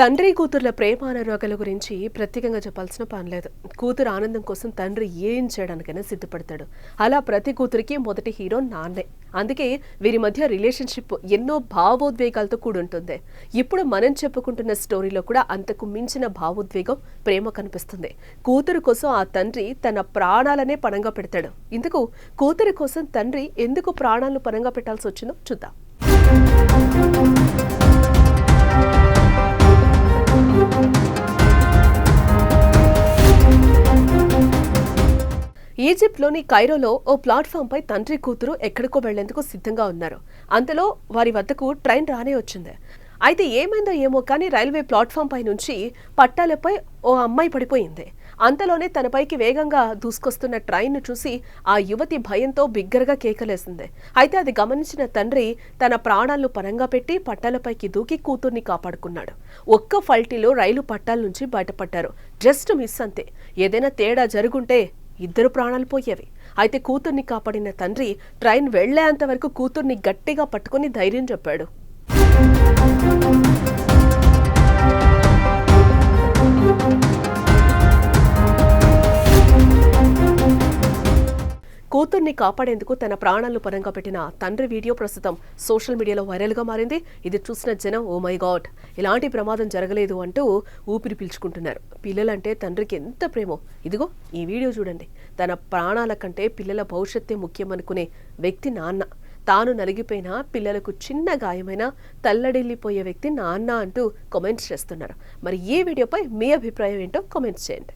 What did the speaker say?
తండ్రి కూతుర్ల ప్రేమానురాగాల గురించి ప్రత్యేకంగా చెప్పాల్సిన పని లేదు. కూతురు ఆనందం కోసం తండ్రి ఏం చేయడానికైనా సిద్ధపడతాడు. అలా ప్రతి కూతురికి మొదటి హీరో నాన్నే. అందుకే వీరి మధ్య రిలేషన్షిప్ ఎన్నో భావోద్వేగాలతో కూడుంటుంది. ఇప్పుడు మనం చెప్పుకుంటున్న స్టోరీలో కూడా అంతకు మించిన భావోద్వేగం ప్రేమ కనిపిస్తుంది. కూతురు కోసం ఆ తండ్రి తన ప్రాణాలనే పణంగా పెడతాడు. ఇందుకు కూతురి కోసం తండ్రి ఎందుకు ప్రాణాలను పణంగా పెట్టాల్సి వచ్చిందో చూద్దాం. ఈజిప్ట్లోని కైరోలో ఓ ప్లాట్ఫామ్పై తండ్రి కూతురు ఎక్కడికో వెళ్ళేందుకు సిద్ధంగా ఉన్నారు. అంతలో వారి వద్దకు ట్రైన్ రానే వచ్చింది. అయితే ఏమైందో ఏమో కానీ రైల్వే ప్లాట్ఫామ్ పై నుంచి పట్టాలపై ఓ అమ్మాయి పడిపోయింది. అంతలోనే తనపైకి వేగంగా దూసుకొస్తున్న ట్రైన్ను చూసి ఆ యువతి భయంతో బిగ్గరగా కేకలేసింది. అయితే అది గమనించిన తండ్రి తన ప్రాణాలను పరంగా పెట్టి పట్టాలపైకి దూకి కూతుర్ని కాపాడుకున్నాడు. ఒక్క ఫల్టీలో రైలు పట్టాల నుంచి బయటపడ్డారు. జస్ట్ మిస్ అంతే. ఏదైనా తేడా జరుగుంటే ఇద్దరు ప్రాణాలు పోయేవి. అయితే కూతుర్ని కాపాడిన తండ్రి ట్రైన్ వెళ్ళేంత వరకు కూతుర్ని గట్టిగా పట్టుకుని ధైర్యం చెప్పాడు. కూతుర్ని కాపాడేందుకు తన ప్రాణాలను పరంగా పెట్టిన తండ్రి వీడియో ప్రస్తుతం సోషల్ మీడియాలో వైరల్గా మారింది. ఇది చూసిన జనం ఓ మై గాడ్ ఇలాంటి ప్రమాదం జరగలేదు అంటూ ఊపిరి పీల్చుకుంటున్నారు. పిల్లలంటే తండ్రికి ఎంత ప్రేమో. ఇదిగో ఈ వీడియో చూడండి. తన ప్రాణాల కంటే పిల్లల భవిష్యత్తే ముఖ్యమనుకునే వ్యక్తి నాన్న. తాను నలిగిపోయినా పిల్లలకు చిన్న గాయమైనా తల్లడిల్లిపోయే వ్యక్తి నాన్న అంటూ కామెంట్స్ చేస్తున్నారు. మరి ఈ వీడియోపై మీ అభిప్రాయం ఏంటో కామెంట్స్ చేయండి.